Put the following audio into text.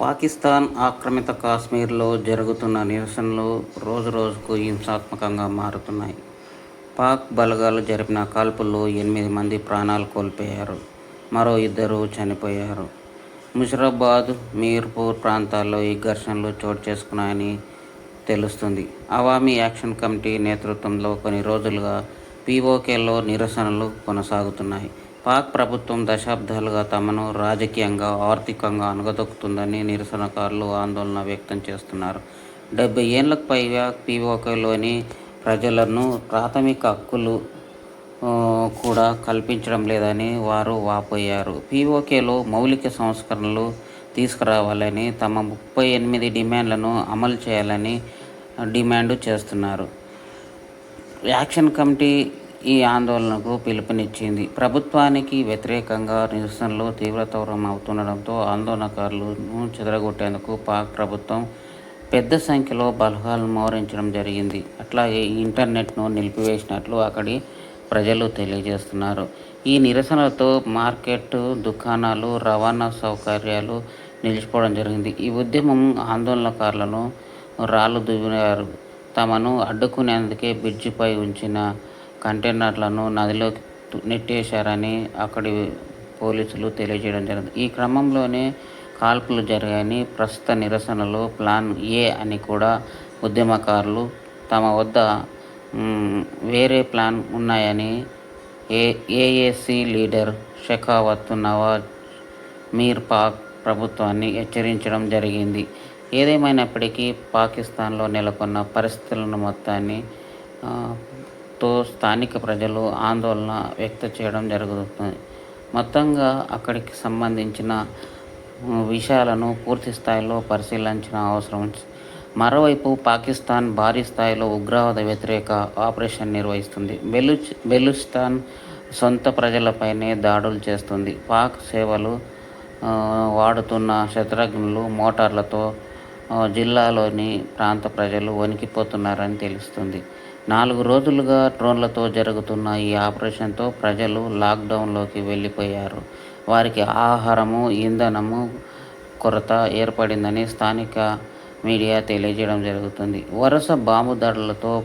పాకిస్తాన్ ఆక్రమిత కాశ్మీర్లో జరుగుతున్న నిరసనలు రోజురోజుకు హింసాత్మకంగా మారుతున్నాయి. పాక్ బలగాలు జరిపిన కాల్పుల్లో ఎనిమిది మంది ప్రాణాలు కోల్పోయారు. మరో ఇద్దరు చనిపోయారు. ముషిరాబాద్ మీర్పూర్ ప్రాంతాల్లో ఈ ఘర్షణలు చోటు చేసుకున్నాయని తెలుస్తుంది. అవామీ యాక్షన్ కమిటీ నేతృత్వంలో కొన్ని రోజులుగా పీఓకేలో నిరసనలు కొనసాగుతున్నాయి. పాక్ ప్రభుత్వం దశాబ్దాలుగా తమను రాజకీయంగా ఆర్థికంగా అణగదొక్కుతుందని నిరసనకారులు ఆందోళన వ్యక్తం చేస్తున్నారు. డెబ్బై ఏళ్ళకు పైగా పీఓకేలోని ప్రజలను ప్రాథమిక హక్కులు కూడా కల్పించడం లేదని వారు వాపోయారు. పీఓకేలో మౌలిక సంస్కరణలు తీసుకురావాలని తమ ముప్పై ఎనిమిది డిమాండ్లను అమలు చేయాలని డిమాండ్ చేస్తున్నారు. యాక్షన్ కమిటీ ఈ ఆందోళనకు పిలుపునిచ్చింది. ప్రభుత్వానికి వ్యతిరేకంగా నిరసనలు తీవ్రతరం అవుతుండడంతో ఆందోళనకారులను చెదరగొట్టేందుకు పాక్ ప్రభుత్వం పెద్ద సంఖ్యలో బలగాలను మోహరించడం జరిగింది. అట్లాగే ఇంటర్నెట్ను నిలిపివేసినట్లు అక్కడి ప్రజలు తెలియజేస్తున్నారు. ఈ నిరసనలతో మార్కెట్ దుకాణాలు రవాణా సౌకర్యాలు నిలిచిపోవడం జరిగింది. ఈ ఉద్యమం ఆందోళనకారులను రాళ్ళు దువ్వినారు. తమను అడ్డుకునేందుకే బ్రిడ్జిపై ఉంచిన కంటైనర్లను నదిలోకి నెట్టేశారని అక్కడి పోలీసులు తెలియజేయడం జరిగింది. ఈ క్రమంలోనే కాల్పులు జరిగాయని ప్రస్తుత నిరసనలో ప్లాన్ ఏ అని కూడా ఉద్యమకారులు తమ వద్ద వేరే ప్లాన్ ఉన్నాయని A AAC leader Shekhawat Nawaz Mir Pak ప్రభుత్వాన్ని హెచ్చరించడం జరిగింది. ఏదేమైనప్పటికీ పాకిస్తాన్లో నెలకొన్న పరిస్థితులను మొత్తాన్ని తో స్థానిక ప్రజలు ఆందోళన వ్యక్తం చేయడం జరుగుతుంది. మొత్తంగా అక్కడికి సంబంధించిన విషయాలను పూర్తి స్థాయిలో పరిశీలించిన అవసరం మరోవైపు పాకిస్తాన్ భారీ స్థాయిలో ఉగ్రవాద వ్యతిరేక ఆపరేషన్ నిర్వహిస్తుంది. బెలూచ్ బెలూచిస్తాన్ సొంత ప్రజలపైనే దాడులు చేస్తుంది. పాక్ సేవలు వాడుతున్న శత్రుఘ్నులు మోటార్లతో జిల్లాలోని ప్రాంత ప్రజలు వణికిపోతున్నారని తెలుస్తుంది. నాలుగు రోజులుగా డ్రోన్లతో జరుగుతున్న ఈ ఆపరేషన్తో ప్రజలు లాక్డౌన్లోకి వెళ్ళిపోయారు. వారికి ఆహారము ఇంధనము కొరత ఏర్పడిందని స్థానిక మీడియా తెలియజేయడం జరుగుతుంది. వరుస బాంబు దాడులతో